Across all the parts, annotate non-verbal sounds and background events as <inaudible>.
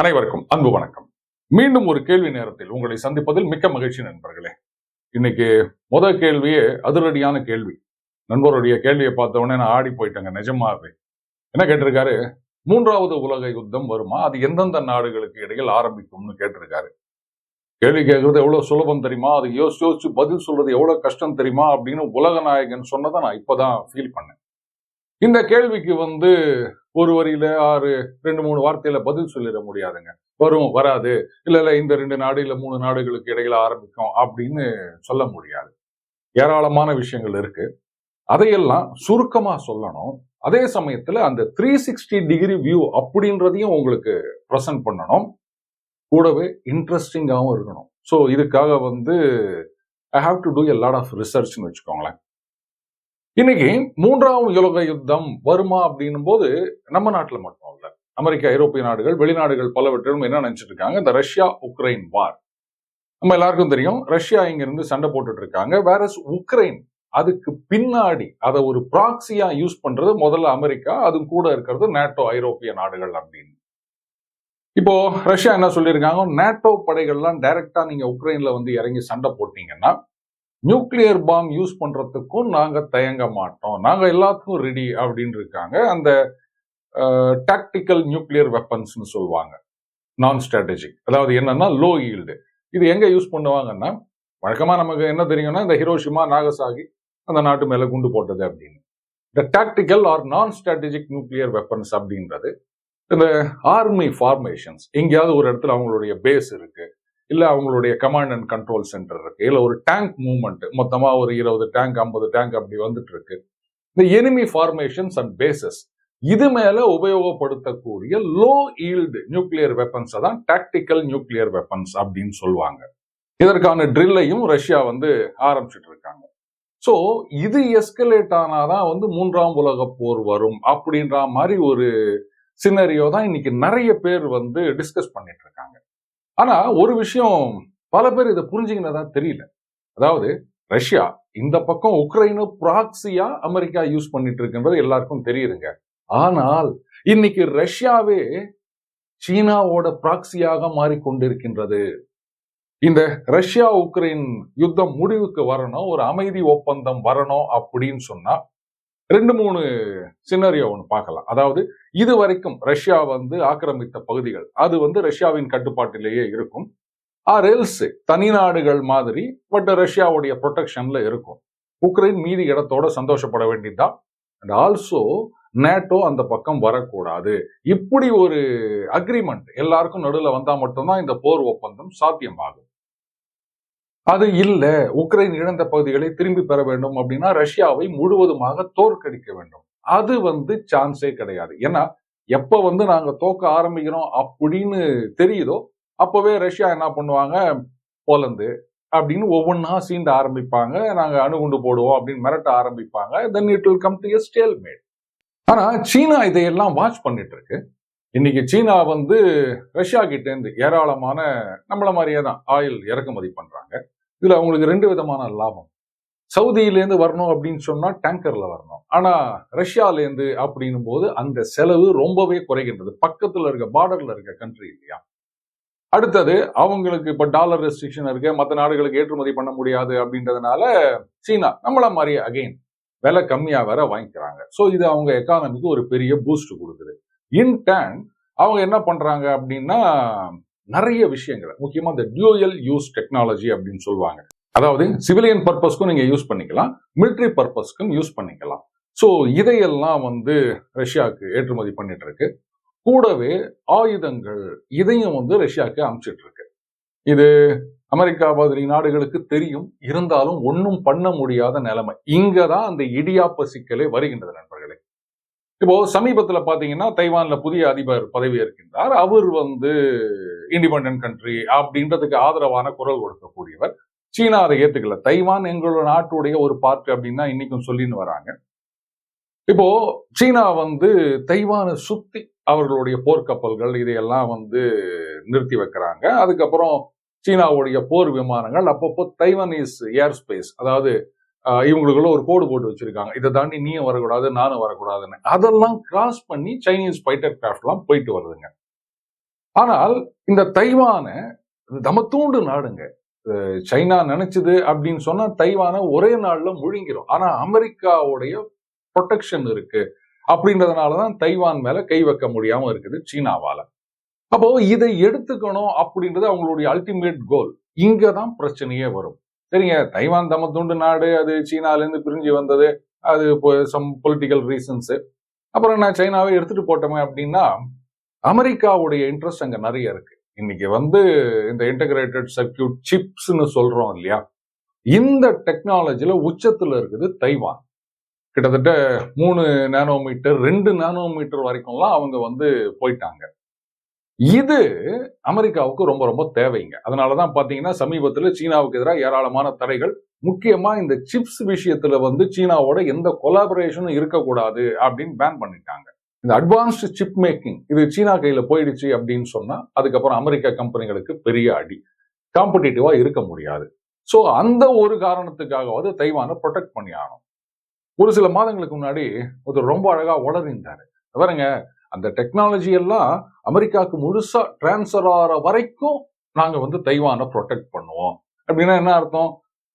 அனைவருக்கும் அன்பு வணக்கம். மீண்டும் ஒரு கேள்வி நேரத்தில் உங்களை சந்திப்பதில் மிக்க மகிழ்ச்சி நண்பர்களே. இன்னைக்கு முத கேள்வியே அதிரடியான கேள்வி. நண்பருடைய கேள்வியை பார்த்த உடனே நான் ஆடி போயிட்டேங்க நிஜமாவே. என்ன கேட்டிருக்காரு? மூன்றாவது உலக யுத்தம் வருமா? அது எந்தெந்த நாடுகளுக்கு இடையில் ஆரம்பிக்கும்னு கேட்டிருக்காரு. கேள்வி கேட்கறது எவ்வளவு சுலபம் தெரியுமா? அது யோசிச்சு யோசிச்சு பதில் சொல்றது எவ்வளவு கஷ்டம் தெரியுமா? அப்படின்னு உலக நாயகன் சொன்னதை நான் இப்பதான் ஃபீல் பண்ணேன். இந்த கேள்விக்கு வந்து ஒரு வரியில ஆறு ரெண்டு மூணு வார்த்தையில பதில் சொல்லிட முடியாதுங்க. வரும் வராது. இல்ல இல்ல இந்த ரெண்டு நாடு இல்ல மூணு நாடுகளுக்கு இடையில ஆரம்பிக்கும் அப்படின்னு சொல்ல முடியாது. ஏராளமான விஷயங்கள் இருக்கு. அதையெல்லாம் சுருக்கமா சொல்லணும். அதே சமயத்துல அந்த த்ரீ சிக்ஸ்டி டிகிரி வியூ அப்படின்றதையும் உங்களுக்கு ப்ரெசன்ட் பண்ணணும். கூடவே இன்ட்ரெஸ்டிங்காகவும் இருக்கணும். ஸோ இதுக்காக வந்து I have to do a lot of ரிசர்ச்னு வச்சுக்கோங்களேன். இன்னைக்கு மூன்றாம் உலக யுத்தம் வருமா அப்படின்னும் போது நம்ம நாட்டில் மட்டும் இல்லை. அமெரிக்கா ஐரோப்பிய நாடுகள் வெளிநாடுகள் பலவற்றிலும் என்ன நினைச்சிட்டு இருக்காங்க? இந்த ரஷ்யா உக்ரைன் வார் நம்ம எல்லாருக்கும் தெரியும் ரஷ்யா இங்கிருந்து சண்டை போட்டுட்டு இருக்காங்க. வேற உக்ரைன் அதுக்கு பின்னாடி அதை ஒரு ப்ராக்சியா யூஸ் பண்றது முதல்ல அமெரிக்கா அது கூட இருக்கிறது நேட்டோ ஐரோப்பிய நாடுகள் அப்படின்னு. இப்போ ரஷ்யா என்ன சொல்லியிருக்காங்க? நேட்டோ படைகள்லாம் டைரக்டா நீங்க உக்ரைன்ல வந்து இறங்கி சண்டை போட்டீங்கன்னா நியூக்ளியர் பாம் யூஸ் பண்ணுறதுக்கும் நாங்கள் தயங்க மாட்டோம். நாங்கள் எல்லாத்துக்கும் ரெடி அப்படின்னு இருக்காங்க. அந்த டாக்டிக்கல் நியூக்ளியர் வெப்பன்ஸ்னு சொல்லுவாங்க. நான் ஸ்ட்ராட்டஜிக் அதாவது என்னன்னா லோ ஈல்டு இது எங்கே யூஸ் பண்ணுவாங்கன்னா வழக்கமாக நமக்கு என்ன தெரியும்னா இந்த ஹிரோஷிமா நாகசாகி அந்த நாட்டு மேலே குண்டு போட்டது அப்படின்னு. இந்த tactical or non strategic nuclear weapons அப்படின்றது இந்த ஆர்மி ஃபார்மேஷன்ஸ் எங்கேயாவது ஒரு இடத்துல அவங்களுடைய பேஸ் இருக்குது இல்ல அவங்களுடைய கமாண்ட் அண்ட் கண்ட்ரோல் சென்டர் இருக்கு. இல்ல ஒரு டேங்க் மூவ்மெண்ட் மொத்தமா ஒரு இருபது டேங்க் ஐம்பது டேங்க் அப்படி வந்துட்டு இருக்கு. இந்த எனிமி ஃபார்மேஷன்ஸ் அண்ட் பேசஸ் இது மேல உபயோகப்படுத்தக்கூடிய லோ ஈல்டு நியூக்ளியர் வெப்பன்ஸை தான் டாக்டிக்கல் நியூக்ளியர் வெப்பன்ஸ் அப்படின்னு சொல்லுவாங்க. இதற்கான ட்ரில்லையும் ரஷ்யா வந்து ஆரம்பிச்சுட்டு இருக்காங்க. ஸோ இது எஸ்கலேட் ஆனாதான் வந்து மூன்றாம் உலக போர் வரும் அப்படின்ற மாதிரி ஒரு சினரியோ தான் இன்னைக்கு நிறைய பேர் வந்து டிஸ்கஸ் பண்ணிட்டு இருக்காங்க. ஆனா ஒரு விஷயம் பல பேர் இதை புரிஞ்சுக்கினதா தெரியல. அதாவது ரஷ்யா இந்த பக்கம் உக்ரைனு ப்ராக்சியா அமெரிக்கா யூஸ் பண்ணிட்டு இருக்குன்றது எல்லாருக்கும் தெரியுதுங்க. ஆனால் இன்னைக்கு ரஷ்யாவே சீனாவோட ப்ராக்சியாக மாறிக்கொண்டிருக்கின்றது. இந்த ரஷ்யா உக்ரைன் யுத்தம் முடிவுக்கு வரணும் ஒரு அமைதி ஒப்பந்தம் வரணும் அப்படின்னு சொன்னா ரெண்டு மூணு சின்னரியோ ஒன்று பார்க்கலாம். அதாவது இது வரைக்கும் ரஷ்யா வந்து ஆக்கிரமித்த பகுதிகள் அது வந்து ரஷ்யாவின் கட்டுப்பாட்டிலேயே இருக்கும். ஆர் எல்ஸ் தனி நாடுகள் மாதிரி பட் ரஷ்யாவுடைய ப்ரொடெக்ஷன்ல இருக்கும். உக்ரைன் மீதி இடத்தோட சந்தோஷப்பட வேண்டியதுதான் அண்ட் ஆல்சோ நேட்டோ அந்த பக்கம் வரக்கூடாது. இப்படி ஒரு அக்ரிமெண்ட் எல்லாருக்கும் நடுவில் வந்தால் மட்டும்தான் இந்த போர் ஒப்பந்தம் சாத்தியமாகும். அது இல்ல. உக்ரைன் இழந்த பகுதிகளை திரும்பி பெற வேண்டும் அப்படின்னா ரஷ்யாவை முழுவதுமாக தோற்கடிக்க வேண்டும். அது வந்து சான்ஸே கிடையாது. ஏன்னா எப்ப வந்து நாங்க தோக்க ஆரம்பிக்கிறோம் அப்படின்னு தெரியுதோ அப்பவே ரஷ்யா என்ன பண்ணுவாங்க? போலந்து அப்படின்னு ஒவ்வொன்றா சீண்ட ஆரம்பிப்பாங்க. நாங்க அணுகுண்டு போடுவோம் அப்படின்னு மிரட்ட ஆரம்பிப்பாங்க. Then it will come to a stalemate ஆனா சீனா இதையெல்லாம் வாட்ச் பண்ணிட்டு இருக்கு. இன்னைக்கு சீனா வந்து ரஷ்யா கிட்ட இருந்து ஏராளமான நம்மள மாதிரியே தான் ஆயில் இறக்குமதி பண்றாங்க. இதுல அவங்களுக்கு ரெண்டு விதமான லாபம். சவுதியிலேருந்து வரணும் அப்படின்னு சொன்னா டேங்கர்ல வரணும். ஆனா ரஷ்யாலேருந்து அப்படின்னும் போது அந்த செலவு ரொம்பவே குறைகின்றது. பக்கத்துல இருக்க பார்டர்ல இருக்க கண்ட்ரி இல்லையா? அடுத்தது அவங்களுக்கு இப்ப டாலர் ரெஸ்ட்ரிக்ஷன் இருக்கு. மற்ற நாடுகளுக்கு ஏற்றுமதி பண்ண முடியாது அப்படின்றதுனால சீனா நம்மள மாதிரியே அகைன் விலை கம்மியா வேற வாங்கிக்கிறாங்க. ஸோ இது அவங்க எக்கானமிக்கு ஒரு பெரிய பூஸ்ட் கொடுக்குது. இன் டேன் அவங்க என்ன பண்றாங்க அப்படின்னா நிறைய விஷயங்கள் முக்கியமா இந்த டியூயல் யூஸ் டெக்னாலஜி அப்படின்னு சொல்லுவாங்க. அதாவது சிவிலியன் பர்பஸ்க்கும் நீங்க யூஸ் பண்ணிக்கலாம் மிலிட்ரி பர்பஸ்க்கும் யூஸ் பண்ணிக்கலாம். ஸோ இதையெல்லாம் வந்து ரஷ்யாவுக்கு ஏற்றுமதி பண்ணிட்டு இருக்கு கூடவே ஆயுதங்கள் இதையும் வந்து ரஷ்யாவுக்கு அனுப்பிச்சிட்டு இருக்கு இது அமெரிக்கா மாதிரி நாடுகளுக்கு தெரியும். இருந்தாலும் ஒன்றும் பண்ண முடியாத நிலைமை. இங்கதான் அந்த இடியாப்ப சிக்கலே வருகின்றது நண்பர்களே. இப்போ சமீபத்துல பாத்தீங்கன்னா தைவான்ல புதிய அதிபர் பதவி இருக்கின்றார் அவர் வந்து இண்டிபெண்டன்ட் கண்ட்ரி அப்படின்றதுக்கு ஆதரவான குரல் கொடுக்கக்கூடியவர். சீனா அதை ஏத்துக்கல. தைவான் எங்களோட நாட்டுடைய ஒரு பார்ட் அப்படின்னா இன்னைக்கும் சொல்லின்னு வராங்க. இப்போ சீனா வந்து தைவானை சுத்தி அவர்களுடைய போர்க்கப்பல்கள் இதையெல்லாம் வந்து நிறுத்தி வைக்கிறாங்க. அதுக்கப்புறம் சீனாவுடைய போர் விமானங்கள் அப்பப்போ தைவானீஸ் ஏர் ஸ்பேஸ் அதாவது இவங்களுக்குள்ள ஒரு கோடு போட்டு வச்சிருக்காங்க. இதை தாண்டி நீயும் வரக்கூடாது நானும் வரக்கூடாதுன்னு. அதெல்லாம் கிராஸ் பண்ணி சைனீஸ் ஃபைட்டர் கிராஃப்ட்லாம் போயிட்டு வருதுங்க. ஆனால் இந்த தைவான தமத்தூண்டு நாடுங்க. சைனா நினைச்சது அப்படின்னு சொன்னா தைவான ஒரே நாள்ல முழுங்கிரும். ஆனா அமெரிக்காவுடைய ப்ரொடெக்ஷன் இருக்கு அப்படின்றதுனாலதான் தைவான் மேல கை வைக்க முடியாம இருக்குது சீனாவால. அப்போ இதை எடுத்துக்கணும் அப்படின்றது அவங்களுடைய அல்டிமேட் கோல் இங்கதான் பிரச்சனையே வரும். சரிங்க தைவான் தமத்துண்டு நாடு அது சீனாலேருந்து பிரிஞ்சு வந்தது. அது சம் பொலிட்டிக்கல் ரீசன்ஸு அப்புறம் நான் சைனாவை எடுத்துட்டு போட்டோமே அப்படின்னா அமெரிக்காவுடைய இன்ட்ரெஸ்ட் அங்கே நிறைய இருக்கு. இன்னைக்கு வந்து இந்த இன்டகிரேட்டட் சர்க்கியூட் சிப்ஸ்னு சொல்றோம் இல்லையா? இந்த டெக்னாலஜியில் உச்சத்துல இருக்குது தைவான். கிட்டத்தட்ட மூணு நானோமீட்டர் ரெண்டு நானோமீட்டர் வரைக்கும்லாம் அவங்க வந்து போயிட்டாங்க. இது அமெரிக்காவுக்கு ரொம்ப ரொம்ப தேவைங்க. அதனாலதான் பாத்தீங்கன்னா சமீபத்துல சீனாவுக்கு எதிராக ஏராளமான தடைகள். முக்கியமா இந்த சிப்ஸ் விஷயத்துல வந்து சீனாவோட எந்த கொலாபரேஷனும் இருக்கக்கூடாது அப்படின்னு பேன் பண்ணிட்டாங்க. இந்த அட்வான்ஸ்டு சிப் மேக்கிங் இது சீனா கையில போயிடுச்சு அப்படின்னு சொன்னா அதுக்கப்புறம் அமெரிக்க கம்பெனிகளுக்கு பெரிய அடி. காம்படிட்டிவாக இருக்க முடியாது. ஸோ அந்த ஒரு காரணத்துக்காகவாது தைவானை ப்ரொடெக்ட் பண்ணி ஆகணும் ஒரு சில மாதங்களுக்கு முன்னாடி ஒருத்தர் ரொம்ப அழகா உளறிந்தார். பாருங்க அந்த டெக்னாலஜி எல்லாம் அமெரிக்காவுக்கு முழுசா டிரான்ஸ்ஃபர் ஆகிற வரைக்கும் நாங்க வந்து தைவானை ப்ரொடெக்ட் பண்ணுவோம். அப்படின்னா என்ன அர்த்தம்?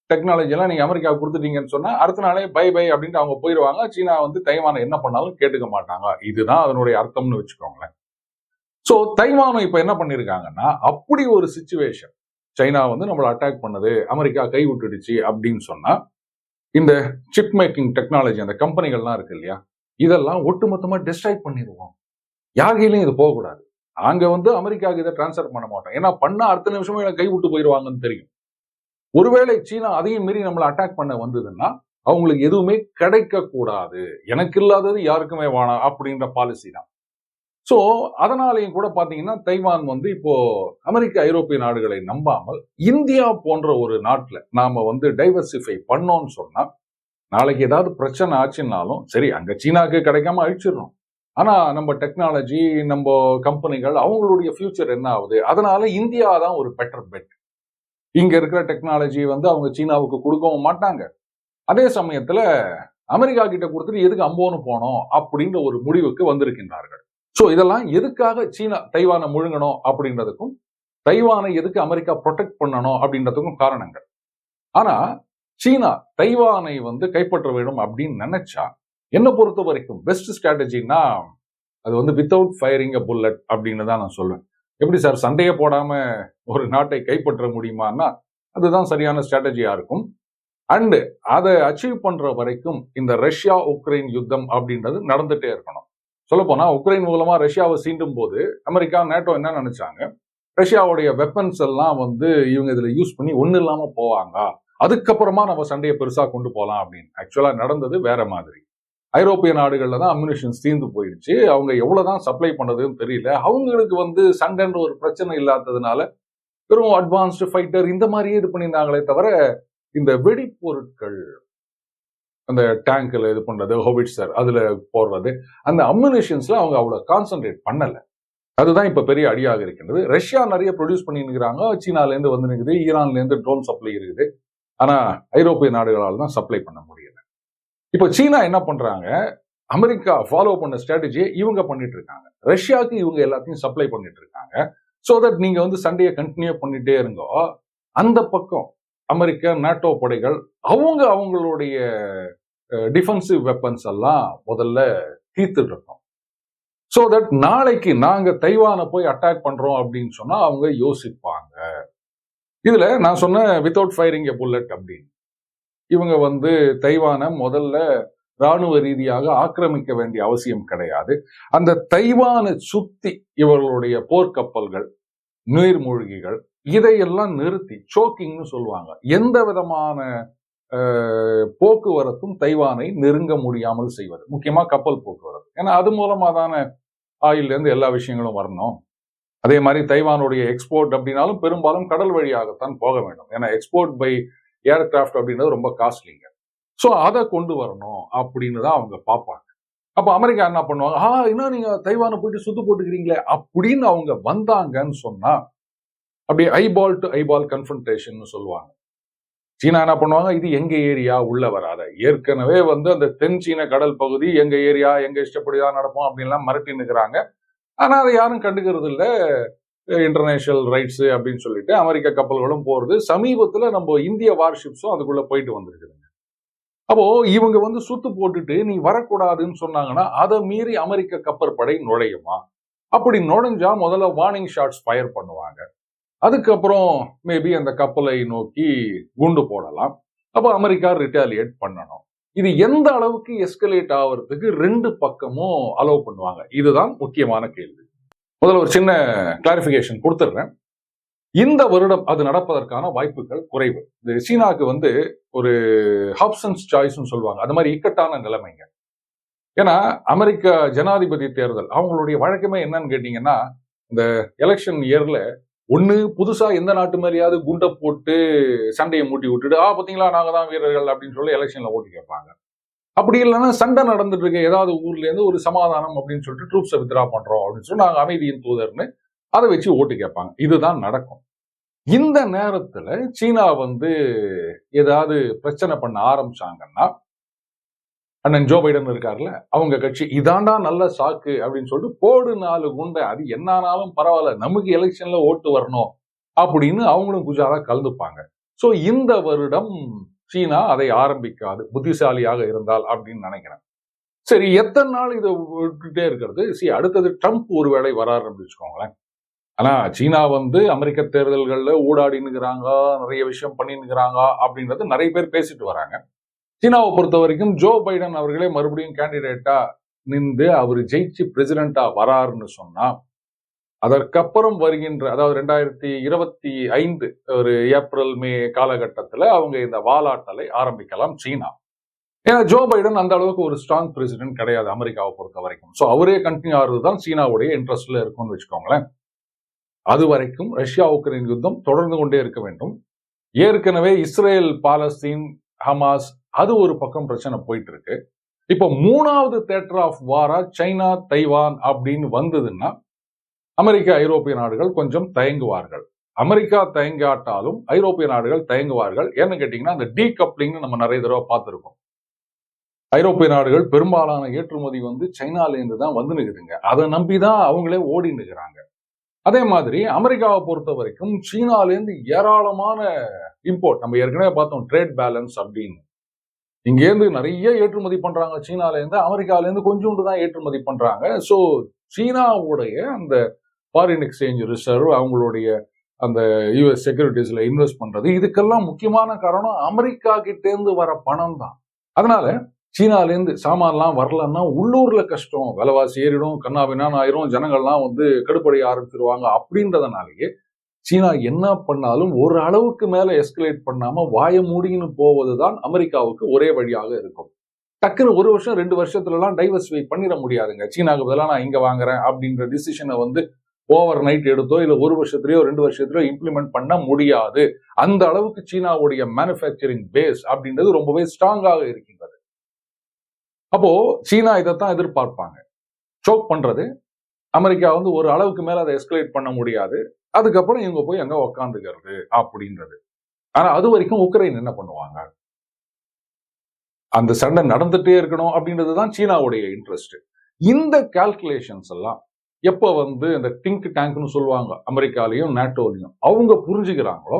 டெக்னாலஜி எல்லாம் நீங்க அமெரிக்காவுக்கு கொடுத்துட்டீங்கன்னு சொன்னா அடுத்த நாளே பை பை அப்படின்ட்டு அவங்க போயிடுவாங்க சீனா வந்து தைவானை என்ன பண்ணாலும் கேட்டுக்க மாட்டாங்க. இதுதான் அதனுடைய அர்த்தம்னு வச்சுக்கோங்களேன். ஸோ தைவானம் இப்போ என்ன பண்ணியிருக்காங்கன்னா அப்படி ஒரு சுச்சுவேஷன் சைனா வந்து நம்மளை அட்டாக் பண்ணது. அமெரிக்கா கை விட்டுடுச்சு அப்படின்னு சொன்னா இந்த சிப் மேக்கிங் டெக்னாலஜி அந்த கம்பெனிகள்லாம் இருக்கு இல்லையா? இதெல்லாம் ஒட்டுமொத்தமாக டிஸ்ட்ராய் பண்ணிடுவோம் யார் இது போகக்கூடாது. நாங்க வந்து அமெரிக்காவுக்கு இதை டிரான்ஸ்ஃபர் பண்ண மாட்டோம். ஏன்னா பண்ணால் அடுத்த நிமிஷமே எனக்கு கைவிட்டு போயிடுவாங்கன்னு தெரியும். ஒருவேளை சீனா அதையும் மீறி நம்மளை அட்டாக் பண்ண வந்ததுன்னா அவங்களுக்கு எதுவுமே கிடைக்க கூடாது எனக்கு இல்லாதது யாருக்குமே வேணாம் அப்படின்ற பாலிசி தான். ஸோ அதனாலையும் கூட பாத்தீங்கன்னா தைவான் வந்து இப்போ அமெரிக்க ஐரோப்பிய நாடுகளை நம்பாமல் இந்தியா போன்ற ஒரு நாட்டில் நாம வந்து டைவர்சிஃபை பண்ணோம்னு சொன்னா நாளைக்கு ஏதாவது பிரச்சனை ஆச்சுன்னாலும் சரி அங்க சீனாக்கு கிடைக்காம அழிச்சிடணும். ஆனா நம்ம டெக்னாலஜி நம்ம கம்பெனிகள் அவங்களுடைய ஃபியூச்சர் என்ன ஆகுது? அதனால இந்தியா தான் ஒரு பெட்டர் பெட் இங்க இருக்கிற டெக்னாலஜி வந்து அவங்க சீனாவுக்கு கொடுக்கவும் மாட்டாங்க. அதே சமயத்துல அமெரிக்கா கிட்ட கொடுத்துட்டு எதுக்கு அம்போன்னு போனோம்? அப்படின்ற ஒரு முடிவுக்கு வந்திருக்கின்றார்கள். ஸோ இதெல்லாம் எதுக்காக சீனா தைவானை முழுங்கணும் அப்படின்றதுக்கும் தைவானை எதுக்கு அமெரிக்கா ப்ரொடெக்ட் பண்ணணும் அப்படின்றதுக்கும் காரணங்கள். ஆனா சீனா தைவானை வந்து கைப்பற்ற வேண்டும் அப்படின்னு நினைச்சா என்ன பொறுத்த வரைக்கும் பெஸ்ட் ஸ்ட்ராட்டஜின்னா அது வந்து வித்தவுட் ஃபயரிங் அ புல்லட் அப்படின்னு தான் நான் சொல்லுவேன் எப்படி சார் சண்டையை போடாம ஒரு நாட்டை கைப்பற்ற முடியுமான்னா அதுதான் சரியான ஸ்ட்ராட்டஜியா இருக்கும். அண்டு அதை அச்சீவ் பண்ற வரைக்கும் இந்த ரஷ்யா உக்ரைன் யுத்தம் அப்படின்றது நடந்துட்டே இருக்கணும். சொல்லப்போனா உக்ரைன் மூலமா ரஷ்யாவை சீண்டும் போது அமெரிக்கா நேட்டோ என்ன நினைச்சாங்க? ரஷ்யாவுடைய வெப்பன்ஸ் எல்லாம் வந்து இவங்க இதுல யூஸ் பண்ணி ஒன்றும் இல்லாம போவாங்க. அதுக்கப்புறமா நம்ம சண்டையை பெருசா கொண்டு போகலாம் அப்படின்னு. ஆக்சுவலா நடந்தது வேற மாதிரி. ஐரோப்பிய நாடுகளில் தான் அம்யூனிஷன்ஸ் தீர்ந்து போயிடுச்சு. அவங்க எவ்வளவுதான் சப்ளை பண்ணதுன்னு தெரியல. அவங்களுக்கு வந்து சண்டைன்ற ஒரு பிரச்சனை இல்லாததுனால வெறும் அட்வான்ஸ்டு ஃபைட்டர் இந்த மாதிரியே இது பண்ணியிருந்தாங்களே தவிர இந்த வெடிப்பொருட்கள் அந்த டேங்க்கில் இது பண்றது ஹோபிட்ஸர் அதில் போடுறது அந்த அம்யூனிஷன்ஸ்ல அவங்க அவ்வளோ கான்சென்ட்ரேட் பண்ணல. அதுதான் இப்போ பெரிய அடியாக இருக்கின்றது. ரஷ்யா நிறைய ப்ரொடியூஸ் பண்ணி சீனாலேருந்து வந்து நிற்குது ஈரான்லேருந்து ட்ரோன் சப்ளை இருக்குது. ஆனால் ஐரோப்பிய நாடுகளால் தான் சப்ளை பண்ண முடியும் இப்போ சீனா என்ன பண்றாங்க? அமெரிக்கா ஃபாலோ பண்ண ஸ்ட்ராட்டஜியை இவங்க பண்ணிட்டு இருக்காங்க. ரஷ்யாவுக்கு இவங்க எல்லாத்தையும் சப்ளை பண்ணிட்டு இருக்காங்க. ஸோ தட் நீங்க வந்து சண்டையை கண்டினியூ பண்ணிட்டே இருங்கோ. அந்த பக்கம் அமெரிக்க நாட்டோ படைகள் அவங்க அவங்களுடைய டிஃபென்சிவ் வெப்பன்ஸ் எல்லாம் முதல்ல தீர்த்துட்டு இருக்கோம் ஸோ தட் நாளைக்கு நாங்க தைவானை போய் அட்டாக் பண்றோம் அப்படின்னு சொன்னா அவங்க யோசிப்பாங்க. இதுல நான் சொன்ன வித்தவுட் ஃபயரிங் எ புல்லட் அப்படின்னு. இவங்க வந்து தைவானை முதல்ல ராணுவ ரீதியாக ஆக்கிரமிக்க வேண்டிய அவசியம் கிடையாது. அந்த தைவானை சுத்தி இவர்களுடைய போர்க்கப்பல்கள் நீர்மூழ்கிகள் இதையெல்லாம் நிறுத்தி சோக்கிங்னு சொல்லுவாங்க. எந்த விதமான போக்குவரத்தும் தைவானை நெருங்க முடியாமல் செய்வது. முக்கியமாக கப்பல் போக்குவரத்து. ஏன்னா அது மூலமாக தானே ஆயிலேருந்து இருந்து எல்லா விஷயங்களும் வரணும். அதே மாதிரி தைவானுடைய எக்ஸ்போர்ட் அப்படின்னாலும் பெரும்பாலும் கடல் வழியாகத்தான் போக வேண்டும். ஏன்னா எக்ஸ்போர்ட் பை ஏர்கிராஃப்ட் அப்படின்றது ரொம்ப காஸ்ட்லிங்க. ஸோ அதை கொண்டு வரணும் அப்படின்னு தான் அவங்க பார்ப்பாங்க அப்போ அமெரிக்கா என்ன பண்ணுவாங்க? ஆ இன்னும் நீங்க தைவானை போயிட்டு சுத்து போட்டுக்கிறீங்களே அப்படின்னு அவங்க வந்தாங்கன்னு சொன்னா அப்படியே ஐபால் டு ஐபால் கன்ஃபன்டேஷன் சொல்லுவாங்க. சீனா என்ன பண்ணுவாங்க? இது எங்க ஏரியா? உள்ள வராத. ஏற்கனவே வந்து அந்த தென் சீன கடல் பகுதி எங்க ஏரியா எங்க இஷ்டப்படிதான் நடப்போம் அப்படின்லாம் மிரட்டி நிற்கிறாங்க ஆனா அதை யாரும் கண்டுக்கிறது இல்லை இன்டர்நேஷனல் ரைட்ஸு அப்படின்னு சொல்லிட்டு அமெரிக்க கப்பல்களும் போகிறது சமீபத்தில் நம்ம இந்திய வார்ஷிப்ஸும் அதுக்குள்ளே போயிட்டு வந்திருக்குதுங்க. அப்போ இவங்க வந்து சுத்து போட்டுட்டு நீ வரக்கூடாதுன்னு சொன்னாங்கன்னா அதை மீறி அமெரிக்க கப்பற்படை நுழையுமா? அப்படி நுழைஞ்சா முதல்ல வார்னிங் ஷாட்ஸ் ஃபயர் பண்ணுவாங்க. அதுக்கப்புறம் மேபி அந்த கப்பலை நோக்கி குண்டு போடலாம். அப்போ அமெரிக்கா ரிட்டாலியேட் பண்ணணும். இது எந்த அளவுக்கு எஸ்கலேட் ஆகிறதுக்கு ரெண்டு பக்கமும் அலோவ் பண்ணுவாங்க. இதுதான் முக்கியமான கேள்வி. முதல்ல ஒரு சின்ன கிளாரிபிகேஷன் கொடுத்துட்றேன். இந்த வருடம் அது நடப்பதற்கான வாய்ப்புகள் குறைவு. இந்த சீனாவுக்கு வந்து ஒரு ஹாப்சன்ஸ் சாய்ஸ்னு சொல்லுவாங்க. அது மாதிரி இக்கட்டான நிலைமைங்க. ஏன்னா அமெரிக்க ஜனாதிபதி தேர்தல் அவங்களுடைய வழக்கமே என்னன்னு கேட்டீங்கன்னா இந்த எலெக்ஷன் இயர்ல ஒன்று புதுசா எந்த நாட்டு மேலேயாவது குண்டை போட்டு சண்டையை மூட்டி விட்டுட்டு ஆ பாத்தீங்களா நாங்கள் தான் வீரர்கள் அப்படின்னு சொல்லி எலெக்ஷன்ல ஓட்டு கேட்பாங்க. அப்படி இல்லைன்னா சண்டை நடந்துட்டு இருக்க ஏதாவது ஊர்ல இருந்து ஒரு சமாதானம் அப்படின்னு சொல்லிட்டு ட்ரூப்ஸை வித்ரா பண்றோம் அப்படின்னு சொல்லி நாங்கள் அமைதியின் தூதர்னு அதை வச்சு ஓட்டு கேட்பாங்க. இதுதான் நடக்கும். இந்த நேரத்துல சீனா வந்து ஏதாவது பிரச்சனை பண்ண ஆரம்பிச்சாங்கன்னா அண்ணன் ஜோ பைடன் இருக்கார்ல அவங்க கட்சி இதாண்டா நல்ல சாக்கு அப்படின்னு சொல்லிட்டு போடு நாலு குண்டை அது என்னானாலும் பரவாயில்ல நமக்கு எலெக்ஷன்ல ஓட்டு வரணும் அப்படின்னு அவங்களும் குஜாரா கலந்துப்பாங்க. சோ இந்த வருடம் சீனா அதை ஆரம்பிக்காது புத்திசாலியாக இருந்தால் அப்படின்னு நினைக்கிறேன். சரி எத்தனை நாள் இதை விட்டுட்டே இருக்கிறது? சரி அடுத்தது ட்ரம்ப் ஒருவேளை வராருன்னு வச்சுக்கோங்களேன். ஆனா சீனா வந்து அமெரிக்க தேர்தல்கள்ல ஊடாடினுக்கிறாங்க நிறைய விஷயம் பண்ணினுக்கிறாங்க அப்படின்றது நிறைய பேர் பேசிட்டு வராங்க. சீனாவை பொறுத்த வரைக்கும் ஜோ பைடன் அவர்களே மறுபடியும் கேண்டிடேட்டா நின்று அவர் ஜெயிச்சு பிரசிடென்டா வராருன்னு சொன்னா அதற்கப்புறம் வருகின்ற அதாவது ரெண்டாயிரத்தி இருபத்தி ஐந்து ஒரு ஏப்ரல் மே காலகட்டத்தில் அவங்க இந்த வாலாட்டலை ஆரம்பிக்கலாம் சீனா. ஏன்னா ஜோ பைடன் அந்த அளவுக்கு ஒரு ஸ்ட்ராங் பிரசிடென்ட் கிடையாது அமெரிக்காவை பொறுத்த வரைக்கும். ஸோ அவரே கண்டினியூ ஆகிறது தான் சீனாவுடைய இன்ட்ரெஸ்ட்ல இருக்கும்னு வச்சுக்கோங்களேன். அது வரைக்கும் ரஷ்யா உக்ரைன் யுத்தம் தொடர்ந்து கொண்டே இருக்க வேண்டும். ஏற்கனவே இஸ்ரேல் பாலஸ்தீன் ஹமாஸ் அது ஒரு பக்கம் பிரச்சனை போயிட்டு இருக்கு இப்போ மூணாவது theatre of war China Taiwan அப்படின்னு வந்ததுன்னா அமெரிக்க ஐரோப்பிய நாடுகள் கொஞ்சம் தயங்குவார்கள். அமெரிக்கா தயங்காட்டாலும் ஐரோப்பிய நாடுகள் தயங்குவார்கள். ஏன்னு கேட்டீங்கன்னா அந்த டீ கப்ளிங்னு நம்ம நிறைய தடவை பார்த்துருக்கோம். ஐரோப்பிய நாடுகள் பெரும்பாலான ஏற்றுமதி வந்து சைனாலேருந்து தான் வந்து நிற்குதுங்க அதை நம்பி தான் அவங்களே ஓடி நிற்கிறாங்க அதே மாதிரி அமெரிக்காவை பொறுத்த வரைக்கும் சீனாலேருந்து ஏராளமான இம்போர்ட் நம்ம ஏற்கனவே பார்த்தோம் ட்ரேட் பேலன்ஸ் அப்படின்னு. இங்கேருந்து நிறைய ஏற்றுமதி பண்றாங்க. சீனாலேருந்து அமெரிக்காலேருந்து கொஞ்சோண்டு தான் ஏற்றுமதி பண்றாங்க. ஸோ சீனாவுடைய அந்த ஃபாரின் எக்ஸ்சேஞ்ச் ரிசர்வ் அவங்களுடைய அந்த யூஎஸ் செக்யூரிட்டிஸ்ல இன்வெஸ்ட் பண்ணுறது இதுக்கெல்லாம் முக்கியமான காரணம் அமெரிக்கா கிட்டேருந்து வர பணம் தான். அதனால சீனாலேருந்து சாமான்லாம் வரலன்னா உள்ளூரில் கஷ்டம். விலைவாசி ஏறிடும் கண்ணாபின்னான்னு ஆயிரும் ஜனங்கள்லாம் வந்து கடுப்படைய ஆரம்பிச்சிருவாங்க அப்படின்றதுனாலேயே சீனா என்ன பண்ணாலும் ஒரு அளவுக்கு மேலே எஸ்கலேட் பண்ணாமல் வாய மூடின்னு போவதுதான் அமெரிக்காவுக்கு ஒரே வழியாக இருக்கும். டக்குன்னு ஒரு வருஷம் ரெண்டு வருஷத்துலலாம் டைவர்ஸ்ஃபை டைவர்சிஃபை பண்ணிட முடியாதுங்க. சீனாவுக்கு பதிலாக நான் இங்கே வாங்குறேன் அப்படின்ற டிசிஷனை வந்து ஓவர் நைட் எடுத்தோ இல்லை ஒரு வருஷத்துலயோ ரெண்டு வருஷத்துலயோ இம்ப்ளிமெண்ட் பண்ண முடியாது. அந்த அளவுக்கு சீனாவுடைய மேனுஃபேக்சரிங் பேஸ் அப்படின்றது ரொம்பவே ஸ்ட்ராங்காக இருக்கின்றது. அப்போ சீனா இதைத்தான் எதிர்பார்ப்பாங்க. சோக் பண்றது. அமெரிக்கா வந்து ஒரு அளவுக்கு மேல அதை எஸ்கலேட் பண்ண முடியாது. அதுக்கப்புறம் இவங்க போய் அங்க உக்காந்துக்கிறது அப்படின்றது. ஆனா அது வரைக்கும் உக்ரைன் என்ன பண்ணுவாங்க? அந்த சண்டை நடந்துட்டே இருக்கணும் அப்படின்றது தான் சீனாவுடைய இன்ட்ரெஸ்ட் இந்த கால்குலேஷன்ஸ் எல்லாம் எப்போ வந்து இந்த திங்க் டேங்க்னு சொல்லுவாங்க அமெரிக்காலையும் நேட்டோலையும் அவங்க புரிஞ்சுக்கிறாங்களோ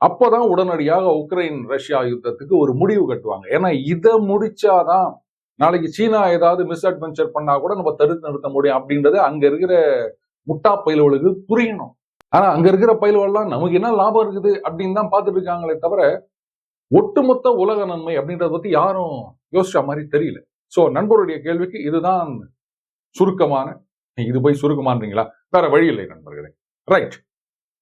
அப்போதான் உடனடியாக உக்ரைன் ரஷ்யா யுத்தத்துக்கு ஒரு முடிவு கட்டுவாங்க. ஏன்னா இதை முடிச்சாதான் நாளைக்கு சீனா ஏதாவது மிஸ் அட்வென்ச்சர் பண்ணா கூட நம்ம தடுத்து நிறுத்த முடியும் அப்படின்றது அங்க இருக்கிற முட்டா பயில்களுக்கு புரியணும். ஆனா அங்க இருக்கிற பயில்கள்லாம் நமக்கு என்ன லாபம் இருக்குது அப்படின்னு தான் பார்த்துட்டு இருக்காங்களே தவிர ஒட்டுமொத்த உலக நன்மை அப்படின்றத பத்தி யாரும் யோசிச்ச மாதிரி தெரியல. சோ நண்பருடைய கேள்விக்கு இதுதான் சுருக்கமான இது போய் சுருக்கமான்றீங்களா? வேற வழி இல்லை நண்பர்களே. ரைட்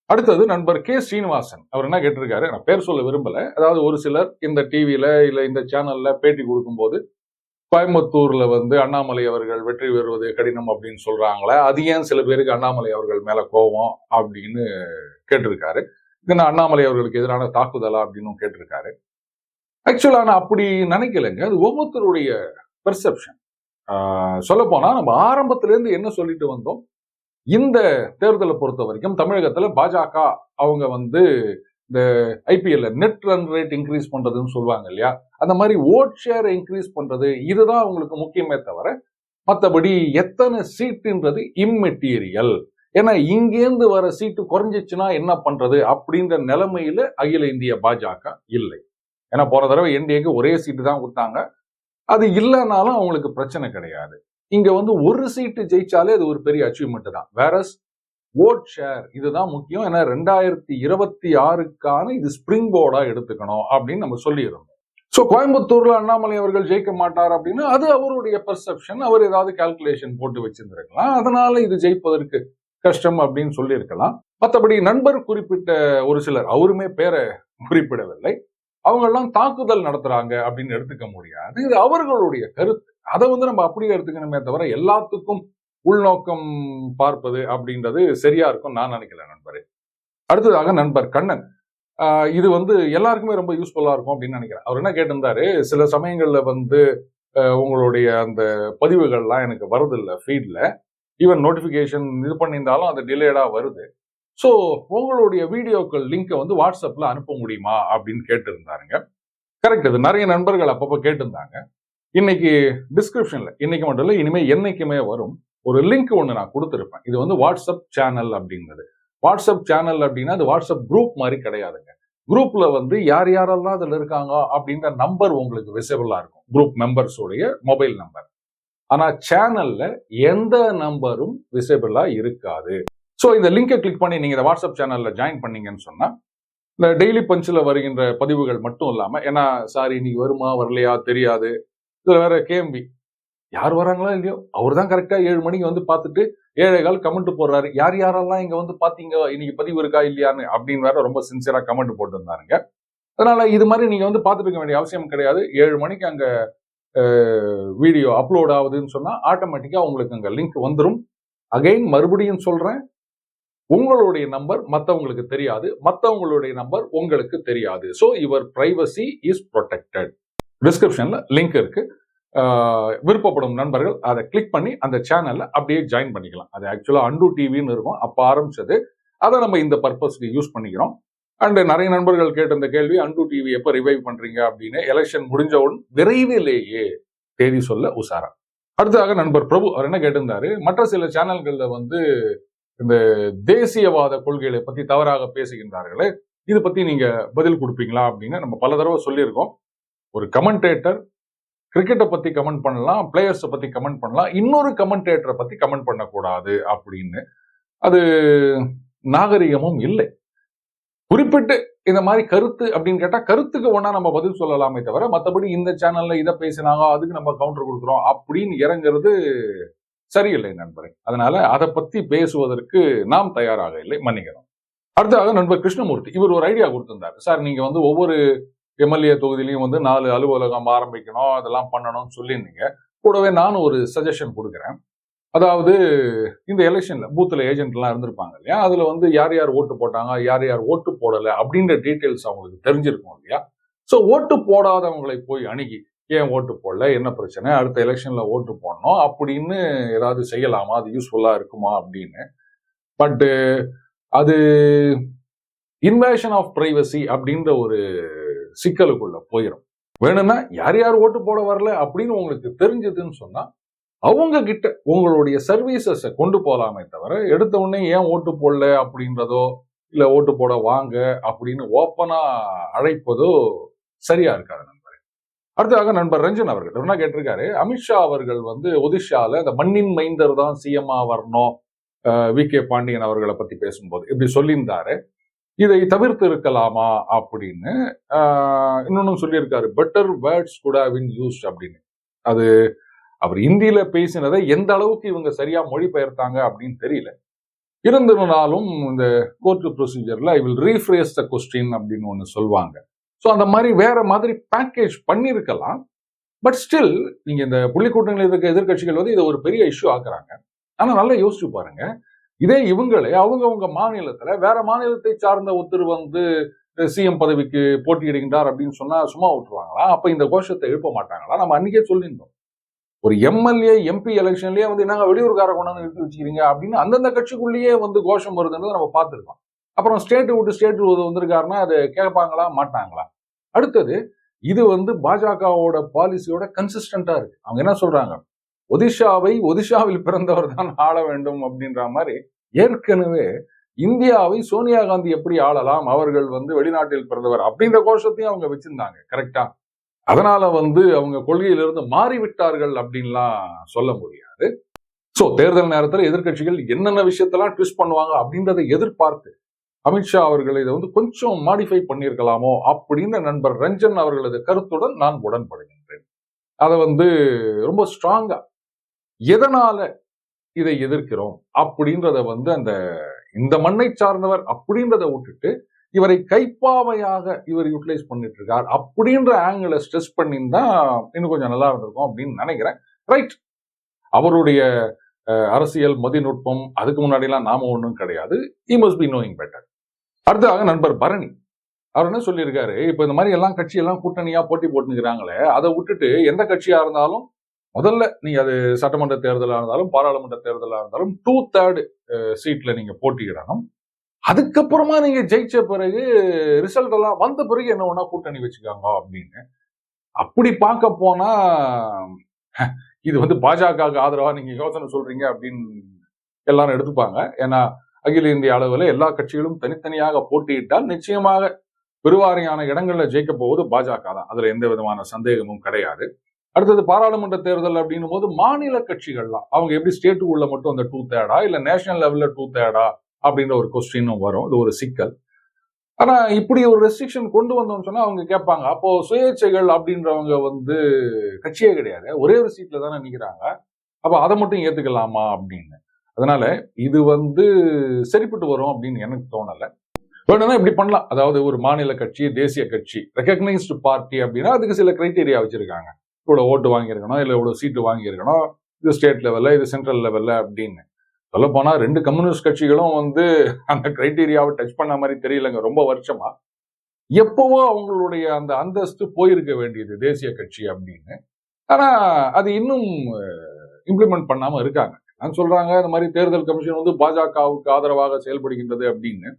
அடுத்தது நண்பர் கே. ஸ்ரீனிவாசன் அவர் என்ன கேட்டிருக்காரு? நான் பேர் சொல்ல விரும்பல. அதாவது ஒரு சிலர் இந்த டிவியில இல்ல இந்த சேனல்ல பேட்டி கொடுக்கும்போது கோயம்புத்தூர்ல வந்து அண்ணாமலை அவர்கள் வெற்றி பெறுவது கடினம் அப்படின்னு சொல்றாங்களே அது ஏன் சில பேருக்கு அண்ணாமலை அவர்கள் மேல கோபம் அப்படின்னு கேட்டிருக்காரு. இது அண்ணாமலை அவர்களுக்கு எதிரான தாக்குதலா அப்படின்னு கேட்டிருக்காரு. ஆக்சுவலா நான் அப்படி நினைக்கலைங்க. அது ஒவ்வொருத்தருடைய பெர்செப்ஷன் சொல்லப்போனால் நம்ம ஆரம்பத்திலேருந்து என்ன சொல்லிட்டு வந்தோம்? இந்த தேர்தலை பொறுத்த வரைக்கும் தமிழகத்தில் பாஜக அவங்க வந்து இந்த ஐபிஎல்ல நெட் ரன் ரேட் இன்க்ரீஸ் பண்ணுறதுன்னு சொல்லுவாங்க இல்லையா? அந்த மாதிரி ஓட் ஷேர் இன்க்ரீஸ் பண்ணுறது இதுதான் அவங்களுக்கு முக்கியமே தவிர மற்றபடி எத்தனை சீட்டுன்றது இம்மெட்டீரியல் ஏன்னா இங்கேருந்து வர சீட்டு குறைஞ்சிச்சுன்னா என்ன பண்றது அப்படின்ற நிலைமையில அகில இந்திய பாஜக இல்லை. ஏன்னா போன தடவை என்டிஏக்கு ஒரே சீட்டு தான் கொடுத்தாங்க. அது இல்லைனாலும் அவங்களுக்கு பிரச்சனை கிடையாது. இங்க வந்து ஒரு சீட்டு ஜெயிச்சாலே அது ஒரு பெரிய அச்சீவ்மெண்ட் தான். வேற ஓட் ஷேர் இதுதான் முக்கியம். ஏன்னா ரெண்டாயிரத்தி இருபத்தி ஆறுக்கான இது ஸ்பிரிங் போர்டா எடுத்துக்கணும் அப்படின்னு நம்ம சொல்லியிருந்தோம். ஸோ கோயம்புத்தூர்ல அண்ணாமலை அவர்கள் ஜெயிக்க மாட்டார் அப்படின்னு அது அவருடைய பெர்செப்ஷன் அவர் ஏதாவது கால்குலேஷன் போட்டு வச்சிருந்திருக்கலாம். அதனால இது ஜெயிப்பதற்கு கஷ்டம் அப்படின்னு சொல்லியிருக்கலாம். மற்றபடி நண்பர் குறிப்பிட்ட ஒரு சிலர் அவருமே பேரை குறிப்பிடவில்லை. அவங்க எல்லாம் தாக்குதல் நடத்துறாங்க அப்படின்னு எடுத்துக்க முடியாது. இது அவர்களுடைய கருத்து. அதை வந்து நம்ம அப்படியே எடுத்துக்கணுமே தவிர எல்லாத்துக்கும் உள்நோக்கம் பார்ப்பது அப்படின்றது சரியா இருக்கும் நான் நினைக்கல நண்பரே. அடுத்ததாக நண்பர் கண்ணன். ஆஹ் இது வந்து எல்லாருக்குமே ரொம்ப யூஸ்ஃபுல்லா இருக்கும் அப்படின்னு நினைக்கிறேன். அவர் என்ன கேட்டிருந்தாரு? சில சமயங்கள்ல வந்து ஆஹ் உங்களுடைய அந்த பதிவுகள்லாம் எனக்கு வருதில்லை ஃபீட்ல ஈவன் நோட்டிஃபிகேஷன் இது பண்ணியிருந்தாலும் அது டிலேடா வருது. ஸோ உங்களுடைய வீடியோக்கள் லிங்கை வந்து வாட்ஸ்அப்பில் அனுப்ப முடியுமா அப்படின்னு கேட்டிருந்தாருங்க. கரெக்ட் இது நிறைய நண்பர்கள் அப்பப்போ கேட்டிருந்தாங்க. இன்னைக்கு டிஸ்கிரிப்ஷனில் இன்னைக்கு மட்டும் இல்லை இனிமேல் என்னைக்குமே வரும். ஒரு லிங்க் ஒன்று நான் கொடுத்துருப்பேன். இது வந்து வாட்ஸ்அப் சேனல் அப்படிங்கிறது. வாட்ஸ்அப் சேனல் அப்படின்னா அது வாட்ஸ்அப் குரூப் மாதிரி கிடையாதுங்க. குரூப்ல வந்து யார் யாரெல்லாம் அதில் இருக்காங்க அப்படின்ற நம்பர் உங்களுக்கு விசிபிளாக இருக்கும். குரூப் மெம்பர்ஸோடைய மொபைல் நம்பர் ஆனால் சேனல்ல எந்த நம்பரும் விசிபிளாக இருக்காது. ஸோ இந்த லிங்கை கிளிக் பண்ணி நீங்கள் இந்த வாட்ஸ்அப் சேனலில் ஜாயின் பண்ணீங்கன்னு சொன்னால் இந்த டெய்லி பஞ்சில் வருகின்ற பதிவுகள் மட்டும் இல்லாமல் ஏன்னா சாரி இன்னைக்கு வருமா வரலையா தெரியாது. இதில் வேற கேஎம்பி யார் வராங்களோ இல்லையோ அவர் தான் கரெக்டாக ஏழு மணிக்கு வந்து பார்த்துட்டு ஏழை கால் கமெண்ட் போடுறாரு. யார் யாரெல்லாம் இங்கே வந்து பார்த்தீங்க இன்னைக்கு பதிவு இருக்கா இல்லையான்னு அப்படின்னு வேற ரொம்ப சின்சியராக கமெண்ட் போட்டுருந்தாருங்க. அதனால இது மாதிரி நீங்க வந்து பார்த்துட்டு இருக்க வேண்டிய அவசியம் கிடையாது. ஏழு மணிக்கு அங்கே வீடியோ அப்லோட் ஆகுதுன்னு சொன்னால் ஆட்டோமேட்டிக்காக உங்களுக்கு அங்கே லிங்க் வந்துடும் அகைன் மறுபடியும் சொல்கிறேன் உங்களுடைய நம்பர் மற்றவங்களுக்கு தெரியாது மற்றவங்களுடைய நம்பர் உங்களுக்கு தெரியாது. So your privacy is protected டிஸ்கிரிப்ஷனில் லிங்க் இருக்கு. விருப்பப்படும் நண்பர்கள் அதை கிளிக் பண்ணி அந்த சேனலில் அப்படியே ஜாயின் பண்ணிக்கலாம். அது ஆக்சுவலாக அண்டு டிவின்னு இருக்கும். அப்போ ஆரம்பிச்சது. அதை நம்ம இந்த பர்பஸ்க்கு யூஸ் பண்ணிக்கிறோம். அண்டு நிறைய நண்பர்கள் கேட்ட இந்த கேள்வி அண்டு டிவி எப்போ ரிவைவ் பண்ணுறீங்க அப்படின்னு? எலெக்ஷன் முடிஞ்சவுடன் விரைவிலேயே தேதி சொல்ல உசாரா அடுத்ததாக நண்பர் பிரபு அவர் என்ன கேட்டிருந்தாரு? மற்ற சில சேனல்களில் வந்து இந்த தேசியவாத கொள்கைகளை பத்தி தவறாக பேசுகின்றார்களே இது பத்தி நீங்க பதில் கொடுப்பீங்களா அப்படின்னு நம்ம பல தடவை சொல்லியிருக்கோம். ஒரு கமெண்டேட்டர் கிரிக்கெட்டை பத்தி கமெண்ட் பண்ணலாம் பிளேயர்ஸை பத்தி கமெண்ட் பண்ணலாம் இன்னொரு கமெண்டேட்டரை பத்தி கமெண்ட் பண்ணக்கூடாது அப்படின்னு. அது நாகரிகமும் இல்லை. குறிப்பிட்டு இந்த மாதிரி கருத்து அப்படின்னு கேட்டா கருத்துக்கு ஒன்னா நம்ம பதில் சொல்லலாமே தவிர மற்றபடி இந்த சேனல்ல இதை பேசினாங்க அதுக்கு நம்ம கவுண்டர் கொடுக்குறோம் அப்படின்னு இறங்குறது சரியில்லை நண்பரே. அதனால அதை பத்தி பேசுவதற்கு நாம் தயாராக இல்லை மன்னிக்கிறோம் அடுத்ததாக நண்பர் கிருஷ்ணமூர்த்தி இவர் ஒரு ஐடியா கொடுத்திருந்தார். சார் நீங்க வந்து ஒவ்வொரு எம்எல்ஏ தொகுதியிலையும் வந்து நாலு அலுவலகம் ஆரம்பிக்கணும் அதெல்லாம் பண்ணணும்னு சொல்லியிருந்தீங்க. கூடவே நானும் ஒரு சஜஷன் கொடுக்குறேன். அதாவது இந்த எலெக்ஷன்ல பூத்துல ஏஜென்ட் எல்லாம் இருந்திருப்பாங்க இல்லையா? அதுல வந்து யார் யார் ஓட்டு போட்டாங்க யார் யார் ஓட்டு போடலை அப்படின்ற டீட்டெயில்ஸ் அவங்களுக்கு தெரிஞ்சிருக்கும் இல்லையா? ஸோ ஓட்டு போடாதவங்களை போய் அணுகி ஏன் ஓட்டு போடல? என்ன பிரச்சனை? அடுத்த எலெக்ஷனில் ஓட்டு போடணும். அப்படின்னு ஏதாவது செய்யலாமா? அது யூஸ்ஃபுல்லாக இருக்குமா? அப்படின்னு. பட்டு அது இன்வேஷன் ஆஃப் ப்ரைவசி அப்படின்ற ஒரு சிக்கலுக்குள்ள போயிடும் வேணும்னா யார் யார் ஓட்டு போட வரல அப்படின்னு உங்களுக்கு தெரிஞ்சதுன்னு சொன்னால் அவங்க கிட்ட உங்களுடைய சர்வீசஸை கொண்டு போகலாமே தவிர எடுத்த உடனே ஏன் ஓட்டு போடல அப்படின்றதோ இல்லை ஓட்டு போட வாங்க அப்படின்னு ஓப்பனாக அழைப்பதோ சரியா இருக்காது. அடுத்ததாக நண்பர் ரஞ்சன் அவர்கள். என்ன கேட்டிருக்காரு? அமித்ஷா அவர்கள் வந்து ஒதிஷால இந்த மண்ணின் மைந்தர் தான் சிஎம்ஆ வரணும் வி. கே. பாண்டியன் அவர்களை பத்தி பேசும்போது. இப்படி சொல்லியிருந்தாரு. இதை தவிர்த்து இருக்கலாமா அப்படின்னு இன்னொன்னு சொல்லியிருக்காரு. பெட்டர் வேர்ட்ஸ் கூட வின் யூஸ் அப்படின்னு. அது அவர் இந்தியில பேசினதை எந்த அளவுக்கு இவங்க சரியா மொழிபெயர்த்தாங்க அப்படின்னு தெரியல. இருந்திருந்தாலும் இந்த court ப்ரொசீஜர்ல I will rephrase the question அப்படின்னு ஒன்று சொல்லுவாங்க. ஸோ அந்த மாதிரி வேற மாதிரி பேக்கேஜ் பண்ணியிருக்கலாம் பட் ஸ்டில் நீங்க இந்த புள்ளிக்கூட்டங்களில் இருக்க எதிர்கட்சிகள் வந்து இதை ஒரு பெரிய இஷ்யூ ஆக்குறாங்க. ஆனா நல்லா யோசிச்சு பாருங்க. இதே இவங்களே அவங்கவுங்க மாநிலத்தில் வேற மாநிலத்தை சார்ந்த ஒருத்தர் வந்து சிஎம் பதவிக்கு போட்டியிடுகின்றார் அப்படின்னு சொன்னா சும்மா விட்டுருவாங்களா? அப்போ இந்த கோஷத்தை எழுப்ப மாட்டாங்களா? நம்ம அன்றைக்கே சொல்லியிருந்தோம். ஒரு எம்எல்ஏ எம்பி எலெக்ஷன்லயே வந்து நாங்க வெளியூர்கார கொண்டாந்து நிறுத்தி வச்சுக்கிறீங்க அப்படின்னு அந்தந்த கட்சிக்குள்ளேயே வந்து கோஷம் வருதுன்றது நம்ம பார்த்துருக்கோம். அப்புறம் ஸ்டேட் விட்டு ஸ்டேட் வந்திருக்காருன்னா அது கேட்பாங்களா? மாட்டாங்களா? அடுத்தது இது வந்து பாஜகவோட பாலிசியோட கன்சிஸ்டண்டா இருக்கு. அவங்க என்ன சொல்றாங்க? ஒதிஷாவை ஒதிஷாவில் பிறந்தவர் தான் ஆள வேண்டும் அப்படின்ற மாதிரி ஏற்கனவே இந்தியாவை சோனியா காந்தி எப்படி ஆளலாம்? அவர்கள் வந்து வெளிநாட்டில் பிறந்தவர் அப்படின்ற கோஷத்தையும் அவங்க வச்சிருந்தாங்க கரெக்டா அதனால வந்து அவங்க கொள்கையிலிருந்து மாறிவிட்டார்கள் அப்படின்லாம் சொல்ல முடியாது. சோ தேர்தல் நேரத்தில் எதிர்கட்சிகள் என்னென்ன விஷயத்தெல்லாம் ட்விஸ்ட் பண்ணுவாங்க அப்படின்றத எதிர்பார்த்து அமித்ஷா அவர்கள் இதை வந்து கொஞ்சம் மாடிஃபை பண்ணியிருக்கலாமோ அப்படின்னு நண்பர் ரஞ்சன் அவர்களது கருத்துடன் நான் உடன்படுகின்றேன். அதை வந்து ரொம்ப ஸ்ட்ராங்கா எதனால இதை எதிர்க்கிறோம் அப்படின்றத வந்து அந்த இந்த மண்ணை சார்ந்தவர் அப்படின்றத விட்டுட்டு இவரை கைப்பாவையாக இவர் யூட்டிலைஸ் பண்ணிட்டு இருக்கார் அப்படின்ற ஆங்கிளை ஸ்ட்ரெஸ் பண்ணியிருந்தா இன்னும் கொஞ்சம் நல்லா இருந்திருக்கும் அப்படின்னு நினைக்கிறேன். ரைட் அவருடைய அஹ், அரசியல் மதிநுட்பம் அதுக்கு முன்னாடிலாம் நாம ஒன்றும் கிடையாது. He must be knowing better அடுத்ததாக நண்பர் பரணி. அவர் என்ன சொல்லியிருக்காரு? இப்போ இந்த மாதிரி எல்லாம் கட்சி எல்லாம் கூட்டணியா போட்டி போட்டுக்கிறாங்களே அதை விட்டுட்டு எந்த கட்சியாக இருந்தாலும் முதல்ல நீங்க அது சட்டமன்ற தேர்தலா இருந்தாலும் பாராளுமன்ற தேர்தலா இருந்தாலும் டூ தேர்டு சீட்ல நீங்க போட்டியிடணும். அதுக்கப்புறமா நீங்க ஜெயிச்ச பிறகு ரிசல்ட் எல்லாம் வந்த பிறகு என்ன ஒன்றா கூட்டணி வச்சுக்காங்க அப்படின்னு. அப்படி பார்க்க போனா இது வந்து பாஜகவுக்கு ஆதரவா நீங்க யோசனை சொல்றீங்க அப்படின்னு எல்லாரும் எடுத்துப்பாங்க. ஏன்னா அகில இந்திய அளவில் எல்லா கட்சிகளும் தனித்தனியாக போட்டியிட்டால் நிச்சயமாக பெருவாரியான இடங்கள்ல ஜெயிக்க போவது பாஜக தான். அதுல எந்த விதமான சந்தேகமும் கிடையாது. அடுத்தது பாராளுமன்ற தேர்தல் அப்படின்னும் போது மாநில கட்சிகள்லாம் அவங்க எப்படி ஸ்டேட்டுக்குள்ள மட்டும் அந்த டூ தேர்டா இல்ல நேஷனல் லெவல்ல டூ தேர்டா அப்படின்ற ஒரு கொஸ்டினும் வரும். இது ஒரு சிக்கல். ஆனா இப்படி ஒரு ரெஸ்ட்ரிக்ஷன் கொண்டு வந்தோம்னு சொன்னா அவங்க கேட்பாங்க அப்போ சுயேட்சைகள் அப்படின்றவங்க வந்து கட்சியே கிடையாது. ஒரே ஒரு சீட்ல தானே நிக்கிறாங்க. அப்ப அதை மட்டும் ஏத்துக்கலாமா அப்படின்னு. அதனால இது வந்து சரிப்பட்டு வரும் அப்படின்னு எனக்கு தோணலை. வேணும்னா இப்படி பண்ணலாம். அதாவது ஒரு மாநில கட்சி தேசிய கட்சி ரெக்கக்னைஸ்டு பார்ட்டி அப்படின்னா அதுக்கு சில கிரைட்டீரியா வச்சிருக்காங்க. இவ்வளோ ஓட்டு வாங்கியிருக்கணும் இல்லை இவ்வளோ சீட்டு வாங்கியிருக்கணும் இது ஸ்டேட் லெவலில் இது சென்ட்ரல் லெவலில் அப்படின்னு. சொல்லப்போனால் ரெண்டு கம்யூனிஸ்ட் கட்சிகளும் வந்து அந்த கிரைட்டீரியாவை டச் பண்ண மாதிரி தெரியலங்க ரொம்ப வருஷமா. எப்போவோ அவங்களுடைய அந்த அந்தஸ்து போயிருக்க வேண்டியது தேசிய கட்சி அப்படின்னு. ஆனால் அது இன்னும் இம்ப்ளிமெண்ட் பண்ணாமல் இருக்காங்க. சொல்றாங்க இந்த மாதிரி தேர்தல் கமிஷன் வந்து பாஜகவுக்கு ஆதரவாக செயல்படுகின்றது அப்படின்னு.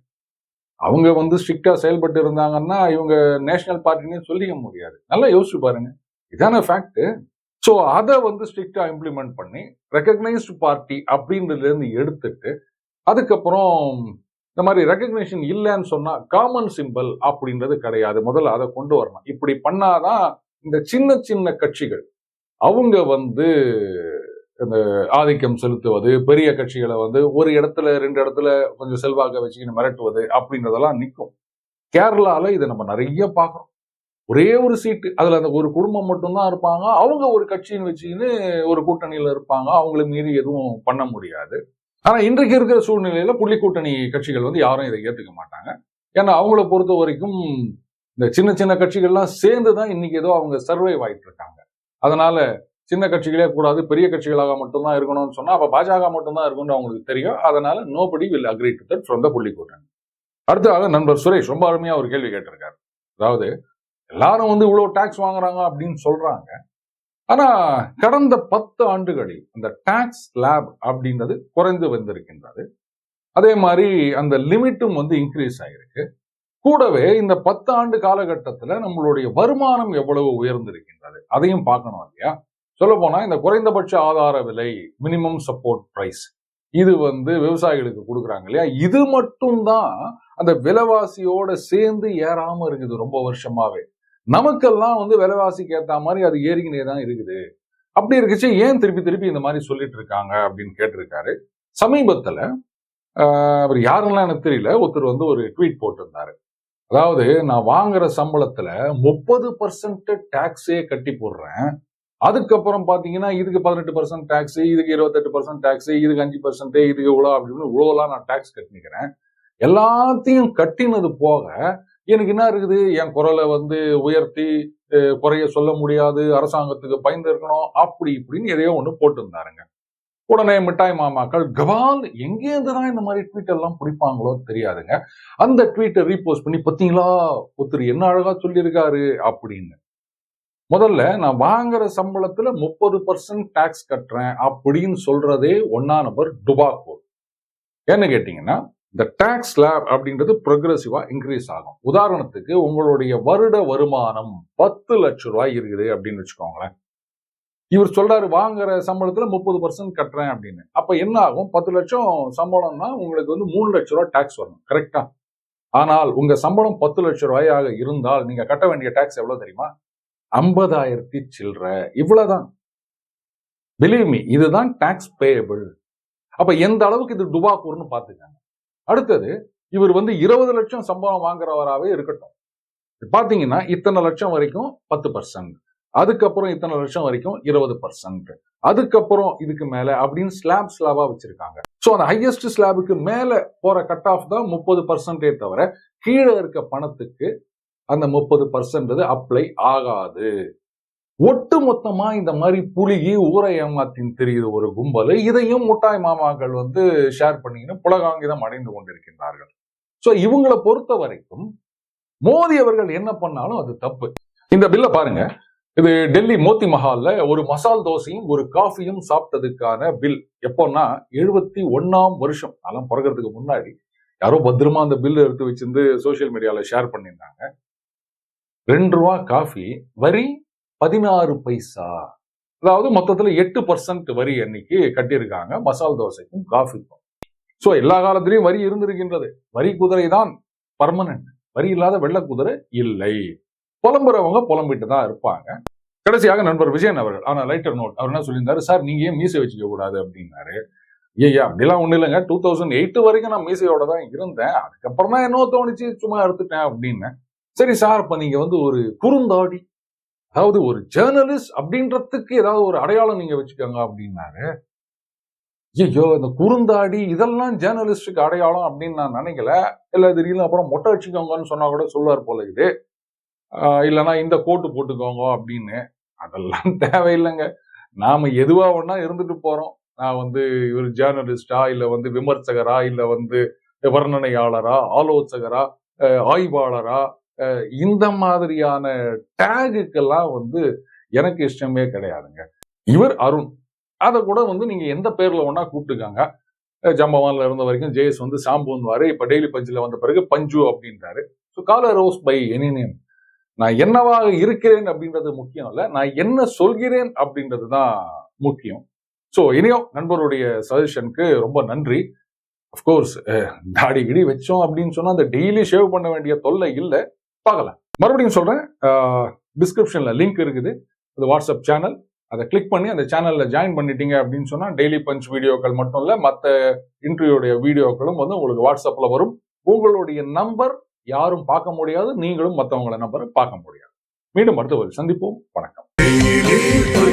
அவங்க வந்து ஸ்ட்ரிக்டா செயல்பட்டு இருந்தாங்கன்னா இவங்க நேஷனல் பார்ட்டினே சொல்லிக்க முடியாது. நல்லா யோசிச்சு பாருங்க. இதான ஃபேக்ட் ஸோ அதை வந்து ஸ்ட்ரிக்டா இம்ப்ளிமெண்ட் பண்ணி ரெக்கக்னைஸ்டு பார்ட்டி அப்படின்றதுலேருந்து எடுத்துட்டு அதுக்கப்புறம் இந்த மாதிரி ரெக்கக்னேஷன் இல்லைன்னு சொன்னா காமன் சிம்பல் அப்படின்றது கிடையாது. முதல்ல அதை கொண்டு வரணும். இப்படி பண்ணாதான் இந்த சின்ன சின்ன கட்சிகள் அவங்க வந்து இந்த ஆதிக்கம் செலுத்துவது பெரிய கட்சிகளை வந்து ஒரு இடத்துல ரெண்டு இடத்துல கொஞ்சம் செல்வாக்க வச்சுக்கின்னு மிரட்டுவது அப்படின்றதெல்லாம் நிற்கும் கேரளாவில் இதை நம்ம நிறைய பார்க்குறோம். ஒரே ஒரு சீட்டு அதில் அந்த ஒரு குடும்பம் மட்டும்தான் இருப்பாங்க அவங்க ஒரு கட்சின்னு வச்சுக்கின்னு ஒரு கூட்டணியில் இருப்பாங்க அவங்கள மீறி எதுவும் பண்ண முடியாது. ஆனால் இன்றைக்கு இருக்கிற சூழ்நிலையில் புள்ளி கூட்டணி கட்சிகள் வந்து யாரும் இதை ஏற்றுக்க மாட்டாங்க. ஏன்னா அவங்கள பொறுத்த வரைக்கும் இந்த சின்ன சின்ன கட்சிகள்லாம் சேர்ந்து தான் இன்னைக்கு ஏதோ அவங்க சர்வைவ் ஆகிட்டு இருக்காங்க அதனால சின்ன கட்சிகளே கூடாது பெரிய கட்சிகளாக மட்டும்தான் இருக்கணும்னு சொன்னா அப்ப பாஜக மட்டும்தான் இருக்கும்னு அவங்களுக்கு தெரியும். அதனால nobody will agree to that from the புள்ளி கூட்டணி அடுத்ததாக நண்பர் சுரேஷ் ரொம்ப அருமையா ஒரு கேள்வி கேட்டிருக்காரு. அதாவது எல்லாரும் வந்து இவ்வளவு டாக்ஸ் வாங்குறாங்க அப்படின்னு சொல்றாங்க. ஆனா கடந்த பத்து ஆண்டுகளில் அந்த டாக்ஸ் லேப் அப்படின்றது குறைந்து வந்திருக்கின்றது. அதே மாதிரி அந்த லிமிட்டும் வந்து இன்க்ரீஸ் ஆகிருக்கு கூடவே இந்த பத்து ஆண்டு காலகட்டத்துல நம்மளுடைய வருமானம் எவ்வளவு உயர்ந்திருக்கின்றது அதையும் பார்க்கணும் இல்லையா? சொல்ல இந்த குறைந்தபட்ச ஆதார விலை மினிமம் சப்போர்ட் பிரைஸ் இது வந்து விவசாயிகளுக்கு கொடுக்குறாங்க இல்லையா? இது மட்டும்தான் அந்த விலைவாசியோட சேர்ந்து ஏறாமல் இருக்குது ரொம்ப வருஷமாவே. நமக்கெல்லாம் வந்து விலைவாசிக்கு ஏத்த மாதிரி அது ஏறிக்கினே தான் இருக்குது. அப்படி இருக்குச்சு ஏன் திருப்பி திருப்பி இந்த மாதிரி சொல்லிட்டு இருக்காங்க அப்படின்னு கேட்டிருக்காரு. சமீபத்துல ஆஹ், அவர் யாருலாம் எனக்கு தெரியல ஒருத்தர் வந்து ஒரு ட்வீட் போட்டிருந்தாரு. அதாவது நான் வாங்குற சம்பளத்துல முப்பது பர்சன்ட் டேக்ஸே கட்டி போடுறேன். அதுக்கப்புறம் பார்த்தீங்கன்னா இதுக்கு பதினெட்டு பர்சன்ட் டேக்ஸ் இதுக்கு இருபத்தெட்டு பர்சன்ட் டேக்ஸ் இதுக்கு அஞ்சு பர்சன்ட் இதுக்கு இவ்வளோ அப்படின்னு இவ்வளோலாம் நான் டேக்ஸ் கட்டினிக்கிறேன் எல்லாத்தையும் கட்டினது போக எனக்கு என்ன இருக்குது? என் குரலை வந்து உயர்த்தி குறைய சொல்ல முடியாது அரசாங்கத்துக்கு பயந்து இருக்கணும் அப்படி இப்படின்னு எதையோ ஒன்று போட்டிருந்தாருங்க. உடனே மிட்டாய் மாமாக்கள் கவால் எங்கேருந்து தான் இந்த மாதிரி ட்வீட் எல்லாம் பிடிப்பாங்களோ தெரியாதுங்க. அந்த ட்வீட்டை ரீபோஸ்ட் பண்ணி பார்த்தீங்களா ஒருத்தர் என்ன அழகா சொல்லியிருக்காரு? அப்படின்னு. முதல்ல நான் வாங்குற சம்பளத்துல முப்பது பர்சன்ட் டாக்ஸ் கட்டுறேன் அப்படின்னு சொல்றதே ஒன்னா நம்பர் டுபாக்கோ என்ன கேட்டீங்கன்னா இந்த டாக்ஸ் ஸ்லாப் அப்படின்றது ப்ரொக்ரெசிவா இன்க்ரீஸ் ஆகும். உதாரணத்துக்கு உங்களுடைய வருட வருமானம் பத்து லட்ச ரூபாய் இருக்குது அப்படின்னு வச்சுக்கோங்களேன். இவர் சொல்றாரு வாங்குற சம்பளத்துல முப்பது பர்சன்ட் கட்டுறேன் அப்படின்னு. அப்ப என்ன ஆகும்? பத்து லட்சம் சம்பளம்னா உங்களுக்கு வந்து மூணு லட்ச ரூபாய் டாக்ஸ் வரணும் கரெக்டா ஆனால் உங்க சம்பளம் பத்து லட்சம் ரூபாயாக இருந்தால் நீங்க கட்ட வேண்டிய டாக்ஸ் எவ்வளவு தெரியுமா? ஐம்பதாயிரத்தி சில்லற இவ்வளவுதான். பிலீவ் மீ இதுதான் டாக்ஸ் பேயபிள் அப்ப எந்த அளவுக்கு இது டுபாக்கூர்னு பாத்துக்காங்க அடுத்தது இவர் வந்து இருபது லட்சம் சம்பளம் வாங்குறவராகவே இருக்கட்டும். பாத்தீங்கன்னா இத்தனை லட்சம் வரைக்கும் பத்து பர்சன்ட் அதுக்கப்புறம் இத்தனை லட்சம் வரைக்கும் இருபது பர்சன்ட் அதுக்கப்புறம் இதுக்கு மேல அப்படின்னு ஸ்லாப் ஸ்லாபா வச்சிருக்காங்க. ஸோ அந்த ஹையஸ்ட் ஸ்லாபுக்கு மேல போற கட் ஆஃப் தான் முப்பது பர்சன்டே தவிர கீழே இருக்க பணத்துக்கு அந்த முப்பது பர்சன்ட் அப்ளை ஆகாது. ஒட்டு மொத்தமா இந்த மாதிரி புலிகி ஊரை ஏமாத்தின் தெரியுது ஒரு கும்பல் இதையும் முட்டாய் மாமாக்கள் வந்து ஷேர் பண்ணிக்கின்னு புலகாங்கிதம் அடைந்து கொண்டிருக்கின்றார்கள். ஸோ இவங்களை பொறுத்த வரைக்கும் மோதி அவர்கள் என்ன பண்ணாலும் அது தப்பு. இந்த பில்ல பாருங்க. இது டெல்லி மோத்தி மஹால்ல ஒரு மசால் தோசையும் ஒரு காஃபியும் சாப்பிட்டதுக்கான பில் எப்போன்னா எழுபத்தி ஒன்னாம் வருஷம். அதெல்லாம் பிறக்கிறதுக்கு முன்னாடி யாரோ பத்திரமா அந்த பில் எடுத்து வச்சிருந்து சோசியல் மீடியால ஷேர் பண்ணியிருந்தாங்க. ரெண்டு ரூபா காஃபி வரி பதினாறு பைசா. அதாவது மொத்தத்துல எட்டு பர்சன்ட் வரி அன்னைக்கு கட்டியிருக்காங்க. மசால் தோசைக்கும் காஃபிக்கும் ஸோ எல்லா காலத்திலையும் வரி இருந்திருக்கின்றது. வரி குதிரை தான் பர்மனன்ட் வரி இல்லாத வெள்ள குதிரை இல்லை. புலம்புறவங்க புலம்பிட்டு தான் இருப்பாங்க. கடைசியாக நண்பர் விஜயன் அவர்கள் ஆனால் லைட்டர் நோட் அவர் என்ன சொல்லியிருந்தாரு? சார் நீங்க ஏன் மீசை வச்சுக்க கூடாது? அப்படின்னாரு. ஐயா அப்படிலாம் ஒன்றும் இல்லைங்க. டூ தௌசண்ட் எயிட் வரைக்கும் நான் மீசையோட தான் இருந்தேன். அதுக்கப்புறம் தான் என்னோ தோணுச்சு சும்மா எடுத்துட்டேன் அப்படின்னு சரி சார் இப்ப நீங்க வந்து ஒரு குறுந்தாடி அதாவது ஒரு ஜேர்னலிஸ்ட் அப்படின்றதுக்கு ஏதாவது ஒரு அடையாளம் நீங்க வச்சுக்கோங்க அப்படின்னாரு. ஐயோ இந்த குறுந்தாடி இதெல்லாம் ஜேர்னலிஸ்டுக்கு அடையாளம் அப்படின்னு நான் நினைக்கல. இல்லை திடீர்னு அப்புறம் மொட்டை வச்சுக்கோங்கன்னு சொன்னா கூட சொல்லுவார் போல இது. ஆஹ் இல்லைன்னா இந்த கோட்டு போட்டுக்கோங்க அப்படின்னு. அதெல்லாம் <laughs> தேவையில்லைங்க. நாம எதுவா வேணா இருந்துட்டு போறோம். நான் வந்து இவர் ஜேர்னலிஸ்டா இல்லை வந்து விமர்சகரா இல்லை வந்து வர்ணனையாளரா ஆலோசகரா ஆய்வாளரா இந்த மாதிரியான டேகுக்கெல்லாம் வந்து எனக்கு இஷ்டமே கிடையாதுங்க. இவர் அருண். அதை கூட வந்து நீங்க எந்த பேர்ல ஒன்னா கூப்பிட்டுக்காங்க. ஜம்பவான்ல இருந்த வரைக்கும் ஜெயஸ் வந்து சாம்புன்னுவாரு இப்ப டெய்லி பஞ்சில் வந்த பிறகு பஞ்சு அப்படின்றாரு. ஸோ கால ரோஸ் பை எனி நேம் நான் என்னவாக இருக்கிறேன் அப்படின்றது முக்கியம் இல்ல. நான் என்ன சொல்கிறேன் அப்படின்றது தான் முக்கியம். ஸோ இனியும் நண்பருடைய சஜஷனுக்கு ரொம்ப நன்றி. அஃப்கோர்ஸ் தாடி கிடி வச்சோம் அப்படின்னு சொன்னால் அந்த டெய்லி ஷேவ் பண்ண வேண்டிய தொல்லை இல்லை. பார்க்கலாம். மறுபடியும் சொல்கிறேன் டிஸ்கிரிப்ஷனில் லிங்க் இருக்குது. அது வாட்ஸ்அப் சேனல் அதை கிளிக் பண்ணி அந்த சேனலில் ஜாயின் பண்ணிட்டீங்க அப்படின்னு சொன்னால் டெய்லி பஞ்ச் வீடியோக்கள் மட்டும் இல்லை மற்ற இன்டர்வியூடைய வீடியோக்களும் வந்து உங்களுக்கு வாட்ஸ்அப்பில் வரும். உங்களுடைய நம்பர் யாரும் பார்க்க முடியாது நீங்களும் மற்றவங்கள நம்பரை பார்க்க முடியாது. மீண்டும் அடுத்த ஒரு சந்திப்போம். வணக்கம்.